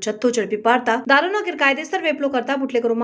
જથ્થો ઝડપી પાડતા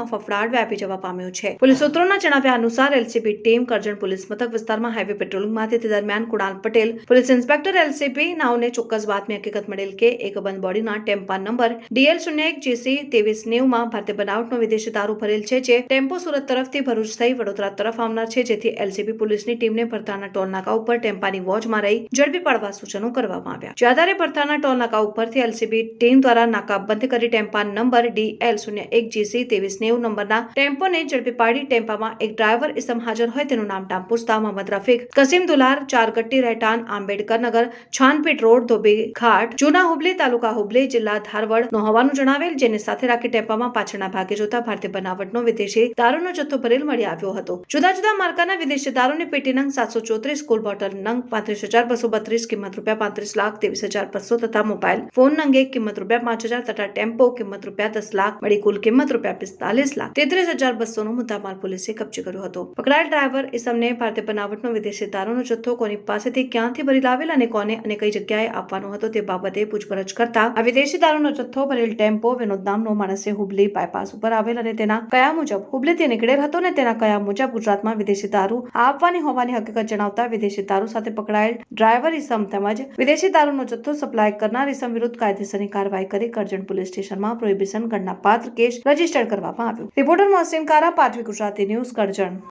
ફફડાટ વ્યાપી જવા પામ્યો છે. પોલીસ સૂત્રોના જણાવ્યા અનુસાર એલસીબી ટીમ કરજણ પોલીસ મથક વિસ્તારમાં હાઈવે પેટ્રોલિંગમાંથી તે દરમિયાન Kunal Patel, police inspector LCB નાઓને ચોક્કસ બાતમી હકીકત મળેલ કે એક બંધ બોડીના ટેમ્પા નંબર ડીએલ શૂન્ય એક જીસી ત્રેવીસ નેવમાં ભારતીય બનાવટનો વિદેશી દારૂ ભરેલ છે, જે ટેમ્પો સુરત તરફથી ભરૂચ થઈ વડોદરા તરફ આવનાર છે, જેથી એલસીબી પોલીસની ટીમને ભરતાના ટોલનાકા ઉપર ટેમ્પાની વોચમાં રહી ઝડપી પાડવા સૂચનો કરવામાં આવ્યા. જે આધારે ભરતાના ટોલ નાકા ઉપરથી એલસીબી ટીમ દ્વારા નાકા બંધ કરી ટેમ્પા નંબર ડી એલ શૂન્ય એક જીસી ત્રેવીસ નેવું નંબરના ટેમ્પોને ઝડપી પાડી ટેમ્પામાં એક ડ્રાઈવર ઇસમ હાજર હોય તેનું નામ ટામ પૂછતા મોહમ્મદ રફીક, કસીમ દુલાર, ચારગટ્ટી રહેઠાણ, આંબેડકર નગર, છાનપીટ રોડ, ધોબી ઘાટ, જૂના હુબલી તાલુકા હુબલી, જિલ્લા ધારવડ નો હોવાનું જણાવેલ, જેને સાથે રાખી ટેમ્પામાં પાછળના ભાગે જોતા ભારતીય બનાવટનો વિદેશી દારૂનો જથ્થો ભરેલ મળી આવ્યો હતો. જુદા જુદા માર્કાના વિદેશી દારૂની પેટી નંગ સાતસો ચોત્રીસ, કુલ બોટલ નંગ પાંત્રીસ હજાર બસો બત્રીસ, કિંમત રૂપિયા પાંત્રીસ લાખ, ત્રેવીસ હજાર બસો તથા મોબાઈલ ફોન નંગે કિંમત રૂપિયા પાંચ હજાર તથા ટેમ્પો, કિંમત રૂપિયા દસ લાખ મળી કુલ કિંમત રૂપિયા પિસ્તાલીસ લાખ, તેત્રીસ હજાર બસો નો મુદ્દામાલ પોલીસે કબજે કર્યો હતો. પકડાયેલ ડ્રાઈવર ઇસમને ભારતીય બનાવટનો વિદેશી દારૂનો જથ્થો કોની પાસેથી ક્યાંથી ભરી લાવેલ અને કોને અને કઈ જગ્યાએ આપવાનો હતો તે બાબતે પૂછપરછ કરતા આ વિદેશી દારૂનો જથ્થો ભરેલ ટેમ્પો, વિનોદ નામનો માણસે હુબલી બાયપાસ ઉપર આવેલ અને તેના કયા મુજબ હુબલીથી નીકળેલ હતો ને તેના કયા મુજબ ગુજરાતમાં વિદેશી દારૂ આપવાની હોવાની હકીકત જણાવતા વિદેશી દારૂ સાથે પકડાયેલ ડ્રાઈવર ઇસમ તેમજ વિદેશી દારૂનો જથ્થો સપ્લાય કરનાર ઇસમ વિરુદ્ધ કાયદેસરની કાર્યવાહી કરી કરજણ પોલીસ સ્ટેશનમાં પ્રોહિબિશન ગણના પાત્ર કેસ રજિસ્ટર કરવામાં આવ્યો. રિપોર્ટર મોહસિન કારા, પાટવી ગુજરાતી ન્યૂઝ કરજણ.